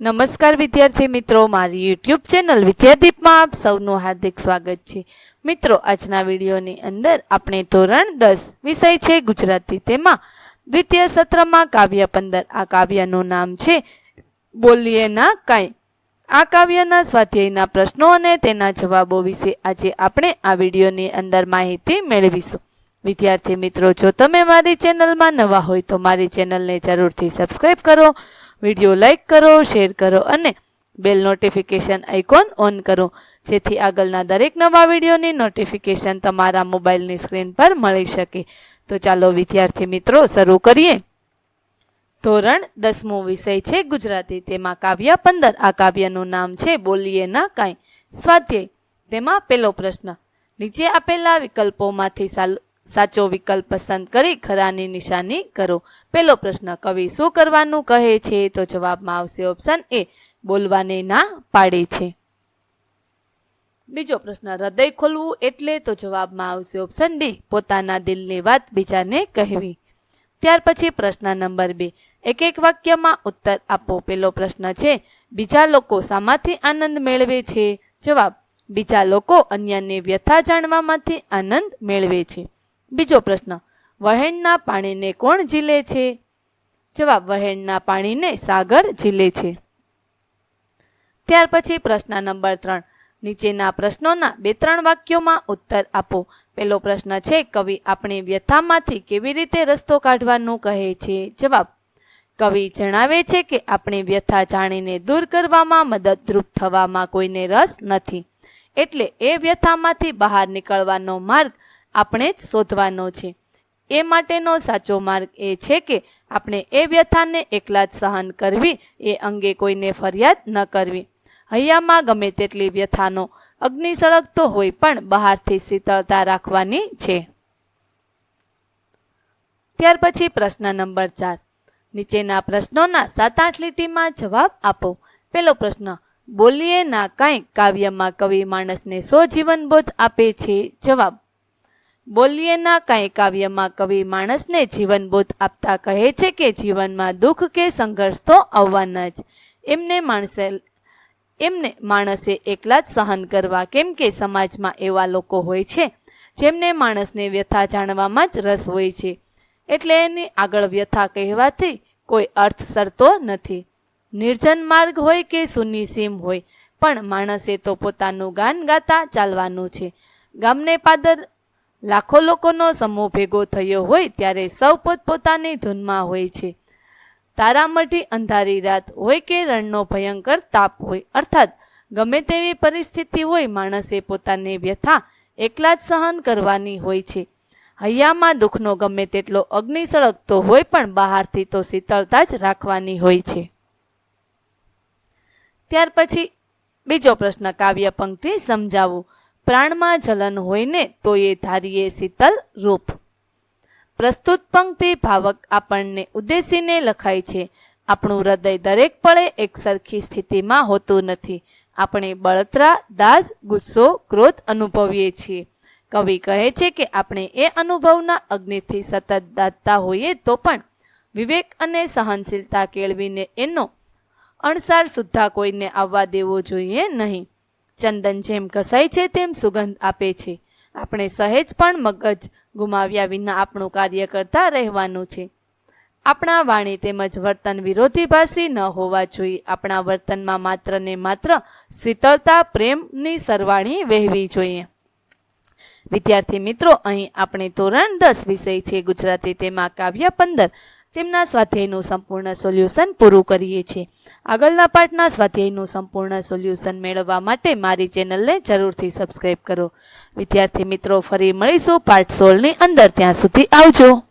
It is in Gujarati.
નમસ્કાર વિદ્યાર્થી મિત્રો, મારી યુટ્યુબ ચેનલ વિદ્યાદીપમાં આપ સૌનું હાર્દિક સ્વાગત છે. મિત્રો, આજના વિડીયોની અંદર આપણે ધોરણ દસ વિષય છે ગુજરાતી. તેમાં દ્વિતીય સત્રમાં કાવ્ય પંદર. આ કાવ્યનું નામ છે, બોલીએ ના કાંઈ. આ કાવ્યના સ્વાધ્યાયના પ્રશ્નો અને તેના જવાબો વિશે આજે આપણે આ વિડીયોની અંદર માહિતી મેળવીશું. વિદ્યાર્થી મિત્રો, જો તમે મારી ચેનલમાં નવા હોય તો મારી ચેનલને જરૂરથી સબસ્ક્રાઈબ કરો. વીડિયો લાઈક કરો, શેર કરો અને બેલ નોટિફિકેશન આઇકોન ઓન કરો. જેથી આગળના દરેક નવા વિડીયોની નોટિફિકેશન તમારા મોબાઈલની સ્ક્રીન પર મળી શકે. તો ચાલો, વિદ્યાર્થી મિત્રો, શરૂ કરીએ. ધોરણ દસમો વિષય છે ગુજરાતી. તેમાં કાવ્ય પંદર. આ કાવ્યનું નામ છે બોલીએ ના કાંઈ. સ્વાધ્યાય. તેમાં પહેલો પ્રશ્ન. નીચે આપેલા વિકલ્પોમાંથી સાલ- સાચો વિકલ્પ પસંદ કરી ખરાની નિશાની કરો. પહેલો પ્રશ્ન, કવિ શું કરવાનું કહે છે? તો જવાબમાં આવશે ઓપ્શન એ બોલવાને ના પાડે છે. બીજો પ્રશ્ન, હૃદય ખોલવું એટલે? તો જવાબમાં આવશે ઓપ્શન ડી પોતાના દિલની વાત બીજાને કહેવી. ત્યાર પછી પ્રશ્ન નંબર બે એક એક વાક્યમાં ઉત્તર આપો. પેલો પ્રશ્ન છે, બીજા લોકો શામાંથી આનંદ મેળવે છે? જવાબ, બીજા લોકો અન્યની વ્યથા જાણવામાંથી આનંદ મેળવે છે. બીજો પ્રશ્ન, વહેણના પાણીને કોણ ઝીલે છે? જવાબ, વહેણના પાણીને સાગર ઝીલે છે. ત્યાર પછી પ્રશ્ન નંબર ત્રણ, નીચેના પ્રશ્નોના બે ત્રણ વાક્યોમાં ઉત્તર આપો. પહેલો પ્રશ્ન છે, કવિ આપણી વ્યથામાંથી કેવી રીતે રસ્તો કાઢવાનું કહે છે? જવાબ, કવિ જણાવે છે કે આપણી વ્યથા જાણીને દૂર કરવામાં મદદરૂપ થવામાં કોઈને રસ નથી. એટલે એ વ્યથામાંથી બહાર નીકળવાનો માર્ગ આપણે જ શોધવાનો છે. એ માટેનો સાચો માર્ગ એ છે કે આપણે એ વ્યથાને એકલા જ સહન કરવી, એ અંગે કોઈને ફરિયાદ ન કરવી. હૈયામાં ગમે તેટલી વ્યથાનો અગ્નિ સળગતો હોય પણ બહારથી શીતળતા રાખવાની છે. ત્યાર પછી પ્રશ્ન નંબર ચાર. નીચેના પ્રશ્નોના સાત આઠ લીટીમાં જવાબ આપો. પહેલો પ્રશ્ન, બોલીએ ના કાંઈ કાવ્યમાં કવિ માણસને સો જીવનબોધ આપે છે? જવાબ બોલીએ ના કાંઈ કાવ્યમાં કવિ માણસને જીવનબોધ આપતા કહે છે કે જીવનમાં દુઃખ કે સંઘર્ષ તો આવવાના જ. એમને માણસે એમને માણસે એકલા જ સહન કરવા કેમ કે સમાજમાં એવા લોકો હોય છે, જેમને માણસને વ્યથા જાણવામાં જ રસ હોય છે. એટલે એની આગળ વ્યથા કહેવાથી કોઈ અર્થ સરતો નથી. નિર્જન માર્ગ હોય કે સુની સીમ હોય, પણ માણસે તો પોતાનું ગાન ગાતા ચાલવાનું છે. ગામને પાદર લાખો લોકોનો સમૂહ ભેગો થયો હોય ત્યારે સૌ પોતપોતાની ધૂનમાં હોય છે. તારામઢી અંધારી રાત હોય કે રણનો ભયંકર તાપ હોય, અર્થાત ગમે તેવી પરિસ્થિતિ હોય, માણસે પોતાની વ્યથા એકલા જ સહન કરવાની હોય છે. હૈયામાં દુઃખનો ગમે તેટલો અગ્નિ સળગતો હોય પણ બહારથી તો શીતળતા જ રાખવાની હોય છે. ત્યાર પછી બીજો પ્રશ્ન કાવ્ય પંક્તિ સમજાવું. પ્રાણમાં જલન હોય ને તો એ ધારીએ શીતલ રૂપ. પ્રસ્તુત પંક્તિ ભાવક આપણને ઉદ્દેશીને લખાય છે, આપણું હૃદય દરેક પળે એક સરખી સ્થિતિમાં હોતું નથી. આપણે બળતરા દાસ ગુસ્સો, ક્રોધ અનુભવીએ છીએ. કવિ કહે છે કે આપણે એ અનુભવના અગ્નિથી સતત દાતા હોઈએ તો પણ વિવેક અને સહનશીલતા કેળવીને એનો અણસાર સુદ્ધા કોઈને આવવા દેવો જોઈએ નહીં. ચંદન જેમ ઘસાય છે, તેમ સુગંધ આપે છે. આપણે સહેજ પણ મગજ ગુમાવ્યા વિના આપણું કાર્ય કરતા રહેવાનું છે. આપણા વાણી તેમજ વર્તન વિરોધીભાષી ન હોવા જોઈએ. આપણા વર્તનમાં માત્ર ને માત્ર શીતળતા, પ્રેમની સરવાણી વહેવી જોઈએ. વિદ્યાર્થી મિત્રો, અહીં આપણે ધોરણ દસ વિષય છે ગુજરાતી. તેમાં કાવ્ય પંદર તેમના સ્વાધ્યાયનું સંપૂર્ણ સોલ્યુશન પૂરું કરીએ છીએ. આગળના પાઠના સ્વાધ્યાયનું સંપૂર્ણ સોલ્યુશન મેળવવા માટે મારી ચેનલને જરૂરથી સબસ્ક્રાઈબ કરો. વિદ્યાર્થી મિત્રો, ફરી મળીશું પાઠ સોળની અંદર. ત્યાં સુધી આવજો.